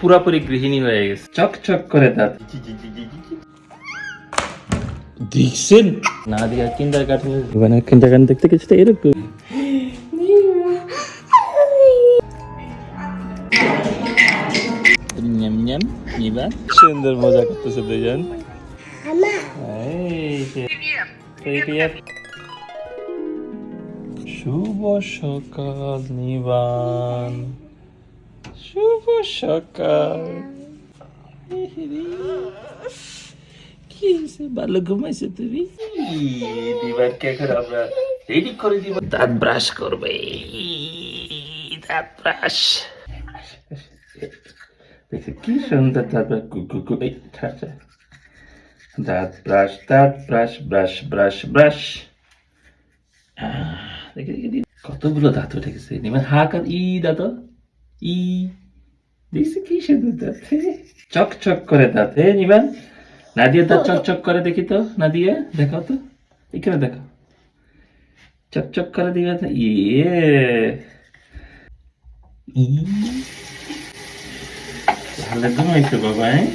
পুরাপুরি গৃহিণী হয়ে গেছে। চক চক করে দাঁত। দেখছেন? না দিয়া কিন্ডার গার্ডেন মানে কিন্ডার দেখতে কিছুটা এরকম। সুন্দর মজা শুভ সকাল নিবান। শুভ সকাল কি ভালো ঘুমাইছো তুমি দিবারকে এখন আমরা রেডি করে দিব দাঁত ব্রাশ করবে দাঁত ব্রাশ কি সুন্দর দাঁত ব্রাশ। দাঁত ব্রাশ দাঁত ব্রাশ ব্রাশ ব্রাশ ব্রাশ দেখি দেখি। কতগুলো দাঁত উঠে গেছে হাক আর ই দাঁত ই দেখছি কি সুন্দর দাঁত। চক চক করে দাঁত হে নিবান। নাদিয়া দাঁত চক চক করে দেখি তো নাদিয়া দেখাও তো। এখানে দেখো চক চক করে দিবে ইয়ে। ভালো ঘুমাইছো বাবা হ্যাঁ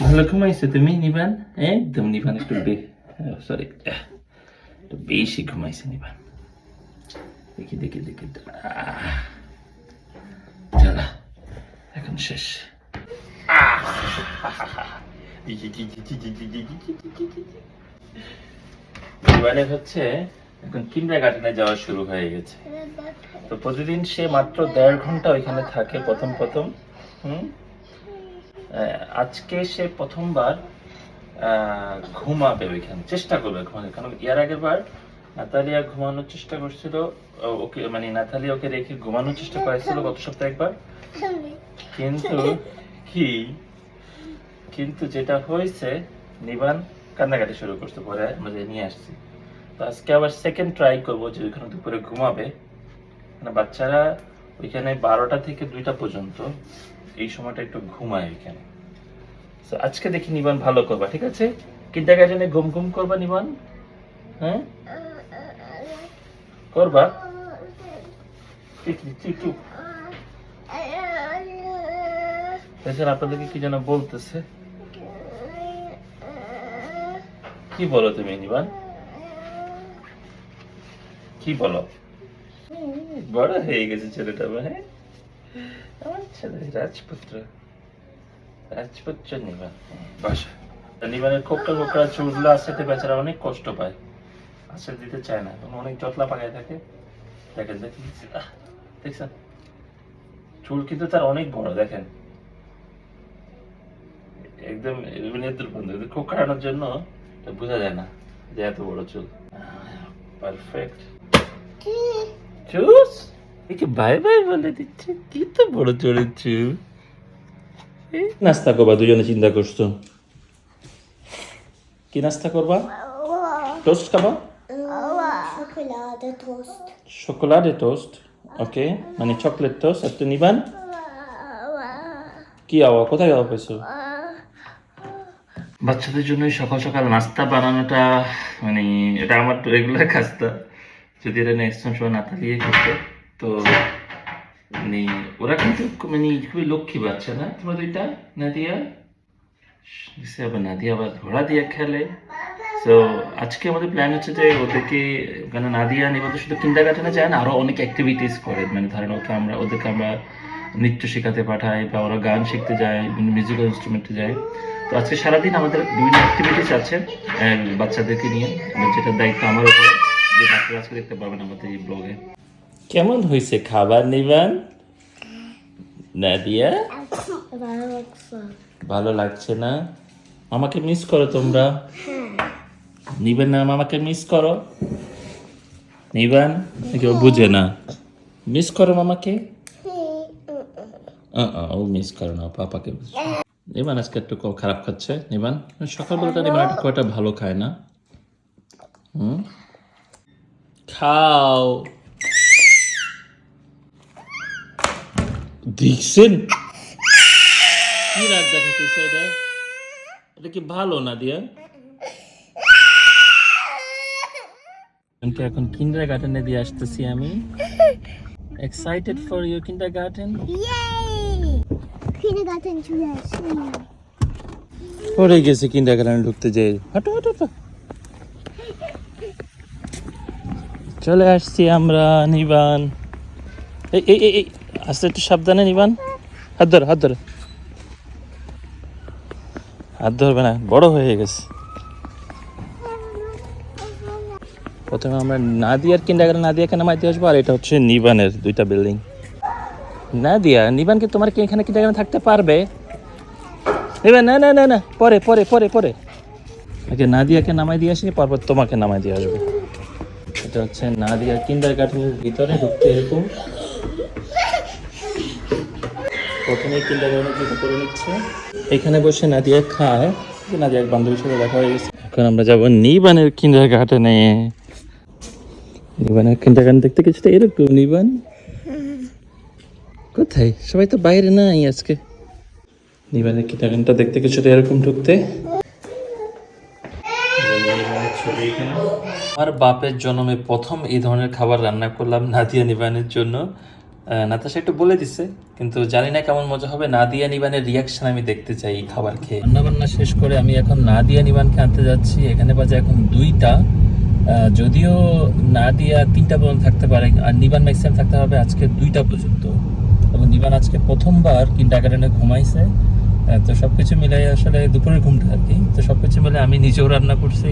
ভালো ঘুমাইছো তুমি নিবান? একদম নিবান একটু বে সরি একটু বেশি ঘুমাইছে নিবান। দেখি দেখি দেখি আহ, শেষ। নিবানের হচ্ছে এখন কিন্ডার গার্ডেনে যাওয়া শুরু হয়ে গেছে। তো প্রতিদিন সে মাত্র দেড় ঘণ্টা ওইখানে থাকে প্রথম প্রথম, হুম? আজকে সে প্রথমবার ঘুমাবে ওইখানে, চেষ্টা করবে ঘুমাতে কারণ এর আগের বার নাতালিয়া ঘুমানোর চেষ্টা করছিল ওকে মানে নাতালিয়া ওকে রেখে ঘুমানোর চেষ্টা করেছিল গত সপ্তাহে একবার। কিন্তু কি কিন্তু যেটা হয়েছে নিবান কান্নাকাটি শুরু করতে পরে আমরা নিয়ে আসছি তো আজকে আবার সেকেন্ড ট্রাই করব যে ওইখানে দুপুরে ঘুমাবে মানে বাচ্চারা ওইখানে বারোটা থেকে দুইটা পর্যন্ত এই সময়টা একটু ঘুমায় ওইখানে So, আজকে দেখি নিবান ভালো করবা ঠিক আছে কিন্টার গার্ডেনে ঘুম ঘুম করবা নিবান হ্যাঁ করবা ঠিক ঠিক ঠিক এছাড়া আপনাদেরকে কি যেন বলতেছে? কি বলো তুমি নিবান কি বলো? বড় হয়ে গেছে ছেলেটা হ্যাঁ আমার ছেলে রাজপুত্র। রাজপুত্র নিবান বাসা নিবানের কোকড়া কোকড়া চুলগুলো আসতে বেচারা অনেক কষ্ট পায়। আসতে দিতে চায় না এবং অনেক জটলা পাকায় থাকে। দেখেন দেখেন। দেখছেন? চুল কিন্তু তার অনেক বড়, দেখেন। একদম এদুর বন্ধ। কিন্তু কোকড়ানোর জন্য বোঝা যায় না যে এত বড় চুল। পারফেক্ট চুস একে বাই বাই বলে দিচ্ছে। কি তো বড় চোরের চুল? এই নাস্তা করবা দুজনে চিন্তা করছ। কি নাস্তা করবা? টোস্ট খাবা. শোকোলাডে টোস্ট ওকে মানে চকলেট টোস্ট আর তো নিবান কি আওয়া? কোথায় যাওয়া পেয়েছ? বাচ্চাদের জন্য সকাল সকাল নাস্তা বানানোটা মানে এটা আমার তো রেগুলার কাজটা। যদি এটা নেক্সট টাইম সময় নাতা দিয়ে করতো তো মানে ওরা কিন্তু মানে খুবই লক্ষ্মী বাচ্চা না তোমরা দুইটা নাদিয়া? সে আবার নাদিয়া আবার ঘোড়া দিয়ে খেলে। তো আজকে আমাদের প্ল্যান হচ্ছে যে ওদেরকে, কেন নাদিয়া নিবন্ধ শুধু কিন্ডার গার্ডেনে যায় না, আরও অনেক অ্যাক্টিভিটিস করে। মানে ধরেন ওকে আমরা, ওদেরকে আমরা নৃত্য শেখাতে পাঠাই বা ওরা গান শিখতে যায় মিউজিক্যাল ইনস্ট্রুমেন্টে যায়। তো আজকে সারাদিন আমাদের বিভিন্ন অ্যাক্টিভিটিস আছে আহ, বাচ্চাদেরকে নিয়ে। যেটার দায়িত্ব আমার উপরে যে ডাক্তার আজকে দেখতে পাবেন আমাদের এই ব্লগে কেমন হয়েছে খাবার নিবেন? নাদিয়া? ভালো লাগছে না? আমাকে মিস করো তোমরা। নিবেন না মামাকে মিস করো। নিবেন? কেউ বুঝে না। মিস করো মামাকে? আহ, ও মিস করো না পাপাকে বুঝে নিবান আজকে একটু খারাপ খাচ্ছে। নিবান সকালবেলাটা নিবান একটু কয়টা ভালো খায় না? হুম? খাও। দেখছেন? কি রাগ দেখাতেছে এটা? এটা কি ভালো না দিয়া? এখন কিন্ডার গার্ডেনে দিয়ে আসতেছি আমি। Excited for your kindergarten! Kindergarten চলে আসি পড়ে গেছে কিন্ডার গার্ডেনে ঢুকতে যে। হাঁটো হাঁটো। চলে আসছি আমরা নিবান। এই এই এই, আস্তে একটু সাবধানে নিবান। হাত ধর হাত ধর। হাত ধরবে না বড় হয়ে গেছে। প্রথমে আমরা নাদিয়ার কিন্ডার গার্ডেন নাদিয়াকে নামাইতে আসব আর এটা হচ্ছে নিবানের দুইটা বিল্ডিং। নাদিয়া নিবান কি তোমার কি এখানে কিন্ডার গার্ডেন থাকতে পারবে? এবার না না না না, পরে পরে পরে পরে। আগে নাদিয়াকে নামাই দিয়ে আসি, পরপর তোমাকে নামাই দিয়ে আসব। এটা হচ্ছে না নাদিয়া কিন্ডার গার্ডেনের ভিতরে ঢুকতে এরকম। প্রথমে কিন্ডার গার্ডেনের জুতো করে নিচ্ছে। এখানে বসে নাদিয়া খায় যে নাদিয়ার বান্ধবীর সাথে দেখা হয়ে গেছে। এখন আমরা যাব নিবানের কিন্ডার গার্ডেনে নিবানের কিন্ডার গার্ডেন দেখতে কিছুটা এরকম নিবান। কোথায়? সবাই তো বাইরে নাই আজকে। নিবানের কিটাগানটা দেখতে কিছুটা এরকম ঢুকতে? আমার বাপের জন্মে প্রথম এই ধরনের খাবার রান্না করলাম নাদিয়া নিবানের জন্য। নাতাশা একটু বলে দিছে, কিন্তু জানি না কেমন মজা হবে। নাদিয়া নিবানের রিয়াকশন আমি দেখতে চাই এই খাবার খেয়ে। রান্না বান্না শেষ করে আমি এখন নাদিয়া নিবানকে আনতে যাচ্ছি। এখানে বাজে এখন দুইটা। যদিও নাদিয়া তিনটা পর্যন্ত থাকতে পারে, আর নিবান ম্যাক্সিমাম থাকতে হবে আজকে দুইটা পর্যন্ত। নিবান আজকে প্রথমবার কিন্ডার গার্ডেনে ঘুমাইছে তো সব কিছু মিলাই আসলে দুপুরের ঘুমটা আর কি। তো সব কিছু মিলে আমি নিজেও রান্না করছি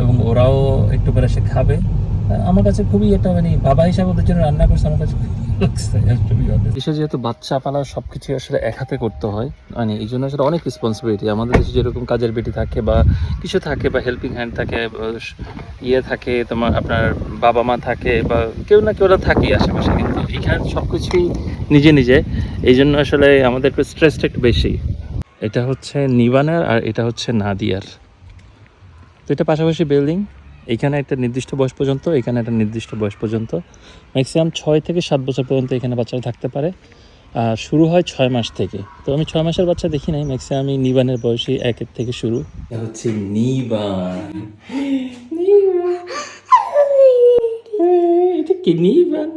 এবং ওরাও একটু করে সে খাবে। আমার কাছে খুবই এটা মানে বাবা হিসাবে ওদের জন্য রান্না করছে, আমার কাছে দেশে যেহেতু বাচ্চা পালা সবকিছু আসলে এক হাতে করতে হয়। মানে এই জন্য আসলে অনেক রেসপন্সিবিলিটি আমাদের দেশে যেরকম কাজের বেটি থাকে বা কিছু থাকে বা হেল্পিং হ্যান্ড থাকে ইয়ে থাকে, তোমার আপনার বাবা মা থাকে বা কেউ না কেউ থাকে আশেপাশে। কিন্তু এখানে সব কিছুই নিজে নিজে। এই জন্য আসলে আমাদের একটু স্ট্রেসটা একটু বেশি। এটা হচ্ছে নিবানের আর এটা হচ্ছে নাদিয়ার। তো এটা পাশাপাশি বিল্ডিং এখানে একটা নির্দিষ্ট বয়স পর্যন্ত এখানে একটা নির্দিষ্ট বয়স পর্যন্ত। ম্যাক্সিমাম ছয় থেকে সাত বছর পর্যন্ত এখানে বাচ্চারা থাকতে পারে। আর শুরু হয় ছয় মাস থেকে। তো আমি ছয় মাসের বাচ্চা দেখি নাই ম্যাক্সিমাম আমি নিবানের বয়সী একের থেকে শুরু। এটা হচ্ছে নিবান। এটা কি নিবান?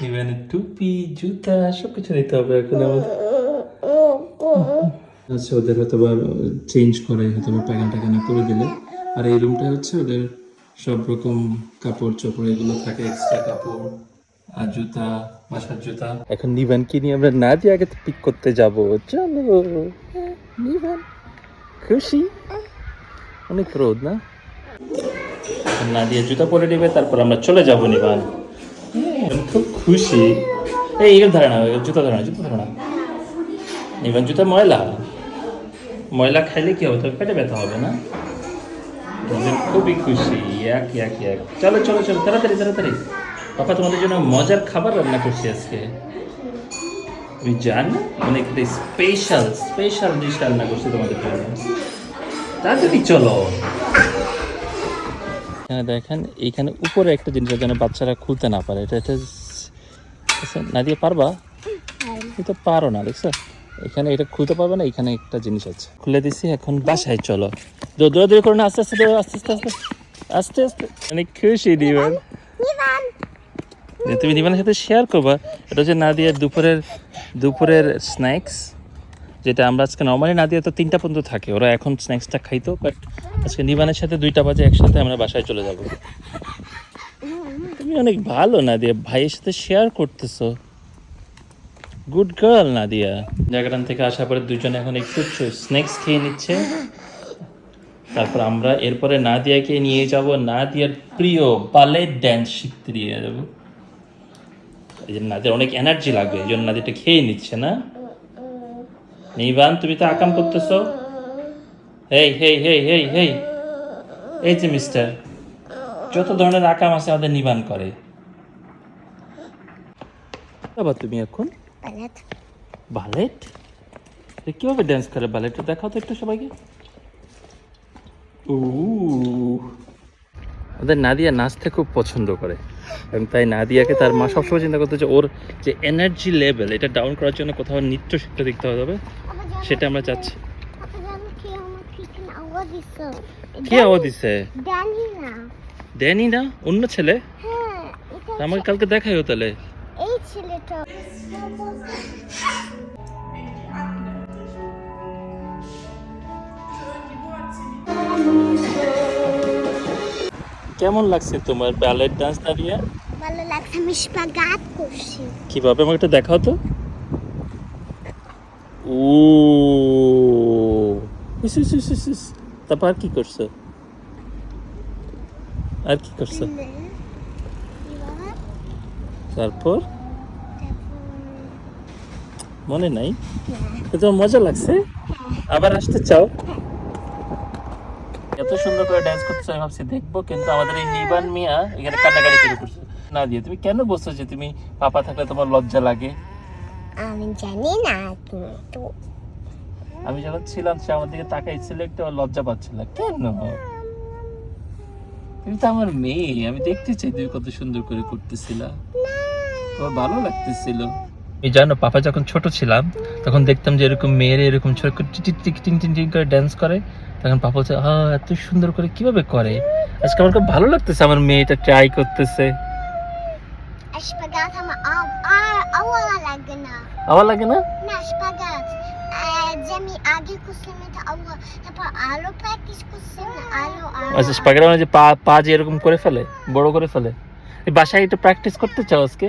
নিবানের টুপি জুতা সব কিছু নিতে হবে এখন আমাদের আচ্ছা ওদের হয়তো বা চেঞ্জ করে হয়তো বা প্যাকেন ট্যাকেনা করে দিলে। আর এই রুমটা হচ্ছে ওদের সব রকম কাপড় চোপড় এগুলো থাকে এক্সট্রা কাপড় আর জুতা বাসার জুতা। এখন নিবান কি নিয়ে আমরা না দিয়ে আগে পিক করতে যাব চলো। নিবান খুশি? অনেক রোদ না? না দিয়ে জুতা পরে নেবে তারপর আমরা চলে যাব নিবান খুব খুশি। এই এগুলো ধরে না জুতা ধরে না জুতা ধরে না নিবান জুতা ময়লা। ময়লা খাইলে কি হবে? তোর পেটে ব্যথা হবে না? খুবই খুশি। এক এক এক। চলো চলো চলো, তাড়াতাড়ি তাড়াতাড়ি। পাপা, তোমাদের জন্য মজার খাবার রান্না করছি আজকে। তুমি জান, অনেক স্পেশাল স্পেশাল ডিশ রান্না করছি তোমাদের জন্য। তাড়াতাড়ি চলো। এখানে দেখেন এইখানে উপরে একটা জিনিস যেন বাচ্চারা খুলতে না পারে। এটা এটা না দিয়ে পারবা? তুমি তো পারো না, দেখছ? এখানে এটা খুলতে পারবে না, এখানে একটা জিনিস আছে। খুলে দিছি, এখন বাসায় চলো। দৌড়াদৌড়ি করো না আস্তে আস্তে আস্তে আস্তে আস্তে আস্তে আস্তে। অনেক খুশি দিবেন। তুমি দিবানের সাথে শেয়ার করবা। এটা হচ্ছে নাদিয়ার দুপুরের দুপুরের স্ন্যাক্স যেটা আমরা আজকে নর্মালি নাদিয়া তো তিনটা পর্যন্ত থাকে। ওরা এখন স্ন্যাক্সটা খাইতো বাট আজকে নিবানের সাথে দুইটা বাজে, একসাথে আমরা বাসায় চলে যাব। তুমি অনেক ভালো, নাদিয়া। ভাইয়ের সাথে শেয়ার করতেছো। Good girl Nadia. জায়গাটান থেকে আসার পরে দুজনে এখন একটু স্ন্যাক্স খেয়ে নিচ্ছে। তারপর আমরা এরপরে নাদিয়াকে নিয়ে যাব নাদিয়ার প্রিয় বালে ড্যান্স শিখতে নিয়ে যাব। এই নাদিয়ার অনেক এনার্জি লাগবে, এই জন্য নাদিয়াটা খেয়ে নিচ্ছে না। নিবান, তুমি তো আকাম করতেছো। হেই হেই হেই হেই হেই এই যে মিস্টার যত ধরনের আকাম আছে আমাদের নিবান করে। আবার তুমি এখন? বালেট। কীভাবে ড্যান্স করে বালেটটা দেখাও তো একটু সবাইকে। ওদের নাদিয়া নাচতে খুব পছন্দ করে। এবং তাই নাদিয়াকে তার মা সবসময় চিন্তা করতে যে ওর যে এনার্জি লেভেল এটা ডাউন করার জন্য কোথাও নৃত্য শিখতে দেখতে হবে সেটা আমরা চাচ্ছি। কে আওয়াজ দিছে দেনি না? অন্য ছেলে? হ্যাঁ, আমাকে কালকে দেখাইও তাহলে। কেমন লাগছে তোমার ব্যালেট ডান্স দাঁড়িয়ে? ভালো লাগছে আমি স্পাগাত করছি। কীভাবে আমাকে একটু দেখাও তো। ও তারপর কি করছ? আর কি করছ? তারপর? মনে নাই। তো তোমার মজা লাগছে? আবার আসতে চাও? এত সুন্দর করে ডান্স করতেছে আমি ভাবছি দেখব কিন্তু আমাদের এই নিবান মিয়া এখানে কান্নাকাটি শুরু করছে। না দিয়ে তুমি কেন বলছো যে তুমি পাপা থাকলে তোমার লজ্জা লাগে? আমি জানি না তো। আমি যখন ছিলাম সে আমার দিকে তাকাইছিল একটু লজ্জা পাচ্ছিল। কেন? তুমি তো আমার মেয়ে আমি দেখতে চাই তুমি কত সুন্দর করে করতেছিলা। তোমার ভালো লাগতেছিল। এই জানো পাপা যখন ছোট ছিলাম তখন দেখতাম যে এরকম মেয়ের এরকম টিং টিং টিং করে ডান্স করে। তখন পাপা বলছে হ্যাঁ এত সুন্দর করে কীভাবে করে? আজকে আমার খুব ভালো লাগতেছে আমার মেয়েটা ট্রাই করতেছে। আওয়ালা লাগে না। আমার লাগে না? না যে আমি আগে করছিলাম এটা আওয়া তারপর আলো প্র্যাকটিস করছিলাম আলো আচ্ছা স্পাগেরা মানে যে পা পা যে এরকম করে ফেলে বড় করে ফেলে। এই বাসায় এটা প্র্যাকটিস করতে চাও আজকে?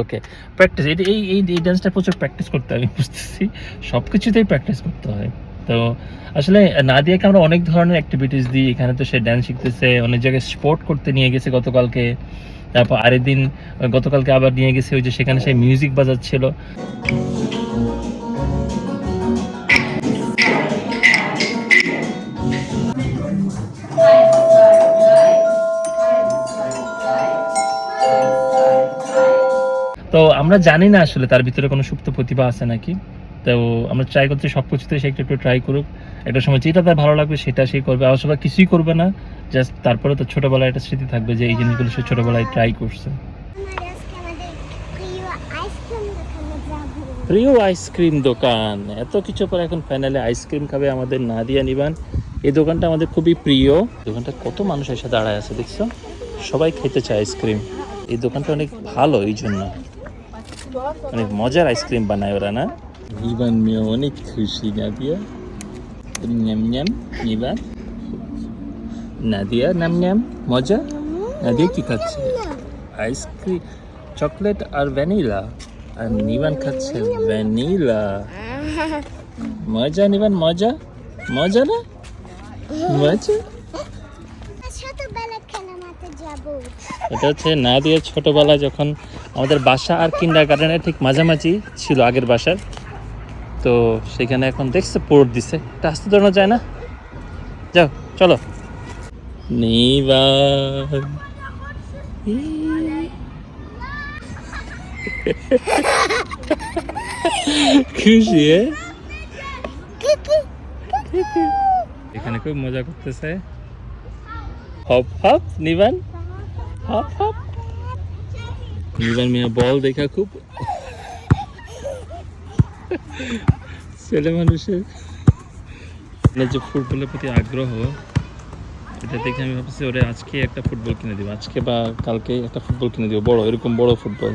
ওকে প্র্যাকটিস এই এই এই ডান্সটা প্রচুর প্র্যাকটিস করতে আমি বুঝতেছি। সব কিছুতেই প্র্যাকটিস করতে হয়। তো আসলে নাদিয়াকে আমরা অনেক ধরনের অ্যাক্টিভিটিস দিই এখানে তো সে ডান্স শিখতেছে অনেক জায়গায় স্পোর্ট করতে নিয়ে গেছে গতকালকে। তারপর আরেক দিন গতকালকে আবার নিয়ে গেছে ওই যে সেখানে সে মিউজিক বাজাচ্ছিল। তো আমরা জানি না আসলে তার ভিতরে কোনো সুপ্ত প্রতিভা আছে নাকি। তো আমরা ট্রাই করতে সব কিছুতে সে একটু একটু ট্রাই করুক। একটা সময় যেটা তার ভালো লাগবে সেটা সে করবে অবশ্য বা কিছুই করবে না। জাস্ট তারপরে তো ছোটবেলায় একটা স্মৃতি থাকবে যে এই জিনিসগুলো সে ছোটবেলায় ট্রাই করছে। প্রিয় আইসক্রিম দোকান, এত কিছু পর এখন ফাইনালে আইসক্রিম খাবে আমাদের নাদিয়া নিবান। এই দোকানটা আমাদের খুবই প্রিয়। দোকানটা কত মানুষ এসে দাঁড়ায় আছে দেখছ? সবাই খেতে চায় আইসক্রিম এই দোকানটা অনেক ভালো এই জন্য অনেক মজার আইসক্রিম বানায় ওরা না? নিবান মেয়ে অনেক খুশি নাদিয়া ন্যাম ন্যাম নিবান নাদিয়া নাম ন্যাম মজা নাদিয়া কি খাচ্ছে আইসক্রিম চকলেট আর ভ্যানিলা আর নিবান খাচ্ছে ভ্যানিলা মজা নিবান মজা মজা না মজা ছোটবেলা এটা হচ্ছে না দিয়ে ছোটবেলা যখন আমাদের বাসা আর কিন্ডার গার্ডেনের ঠিক মাঝামাঝি ছিল আগের বাসার। তো সেখানে এখন দেখছে পোর্ট দিছে। এটা আসতে ধরানো যায় না? যাও চলো। খুশি এখানে খুব মজা করতেছে। Hop hop, Niban. Hop hop. Niban মিয়া, বল দেখা খুব। ছেলে মানুষের। মানে যে ফুটবলের প্রতি আগ্রহ, এটা দেখে আমি ভাবছি ওরে আজকে একটা ফুটবল কিনে দিব। আজকে বা কালকে একটা ফুটবল কিনে দিব। বড়, এরকম বড় ফুটবল।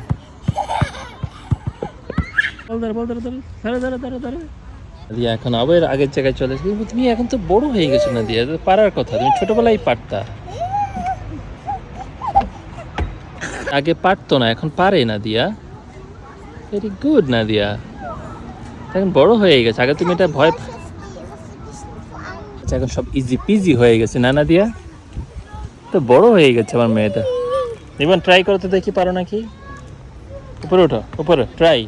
এখন আবার আগের জায়গায় চলে তুমি এখন তো বড় হয়ে গেছো না দিয়া? পারার কথা, তুমি ছোটবেলায় পারতা। আগে পারতো না এখন পারে না দিয়া। ভেরি গুড না দিয়া এখন বড় হয়ে গেছে। আগে তুমি এটা ভয় আচ্ছা, এখন সব ইজি পিজি হয়ে গেছে না না দিয়া তো বড় হয়ে গেছে আমার মেয়েটা। ইভেন ট্রাই করতে দেখি পারো নাকি? উপরে ওঠো উপরে ট্রাই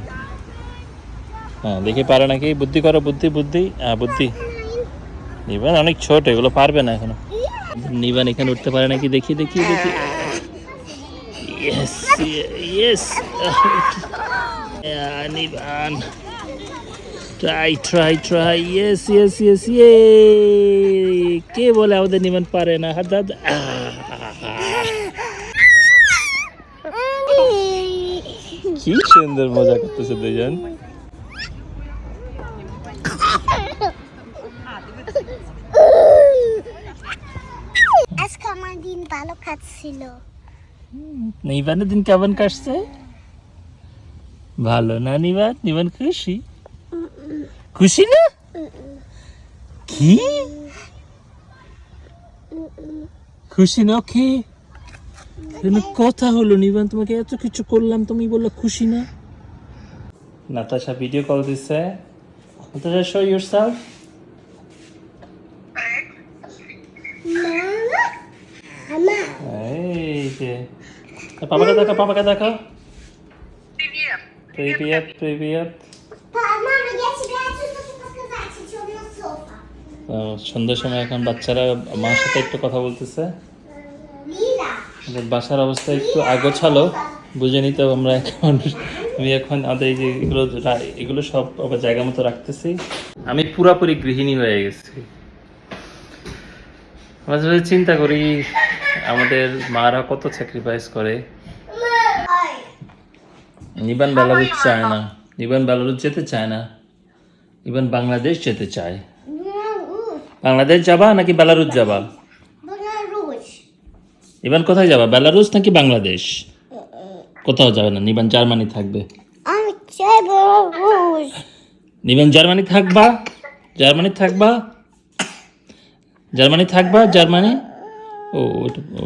হ্যাঁ দেখি পারো নাকি? বুদ্ধি করো বুদ্ধি বুদ্ধি। হ্যাঁ বুদ্ধি। নিবান অনেক ছোট এগুলো পারবে না এখনও। নিবান এখানে উঠতে পারে নাকি? দেখি দেখি দেখি। Yes yes Niban try try try yes yes yes ইয়ে কে বলে আমাদের নিবান পারে না? হাত হাত। কি সুন্দর মজা করতেছে দুজন আজকে আমার দিন ভালো কাটছিল। নিবানের দিন কেমন কাটছে? ভালো না নিবান নিবান খুশি? খুশি না? কি? খুশি না কি কথা হলো নিবান তোমাকে এত কিছু করলাম তুমি বলল খুশি না। নাতাশা ভিডিও কল দিছে। Natasha show yourself Mama. এই যে পাপাকে দেখা পাপাকে দেখা Привет, привет. Мама, я тебе что-то показать, что на софа. তো সন্ধ্যার সময় এখন বাচ্চারা মার সাথে একটু কথা বলতেছে Лила. আমাদের বাসার অবস্থা একটু আগোছালো বুঝে নিতে আমরা এখন আমি এখন আমাদের এই যে এগুলো রা- এগুলো সব আবার জায়গা মতো রাখতেছি আমি পুরাপুরি গৃহিণী হয়ে গেছি মাঝে মাঝে চিন্তা করি আমাদের মারা কত স্যাক্রিফাইস করে? ইভান বেলারুচ চায় না। ইভান বেলারুচ যেতে চায় না। ইভান বাংলাদেশ যেতে চায়। বাংলাদেশ যাবা নাকি বেলারুচ যাবা? ইভান কোথায় যাবা বেলারুস নাকি বাংলাদেশ? কোথাও যাবে না নিবান জার্মানি থাকবে। নিবেন জার্মানি থাকবা? জার্মানি থাকবা? জার্মানি থাকবা জার্মানি? ও ওটা ও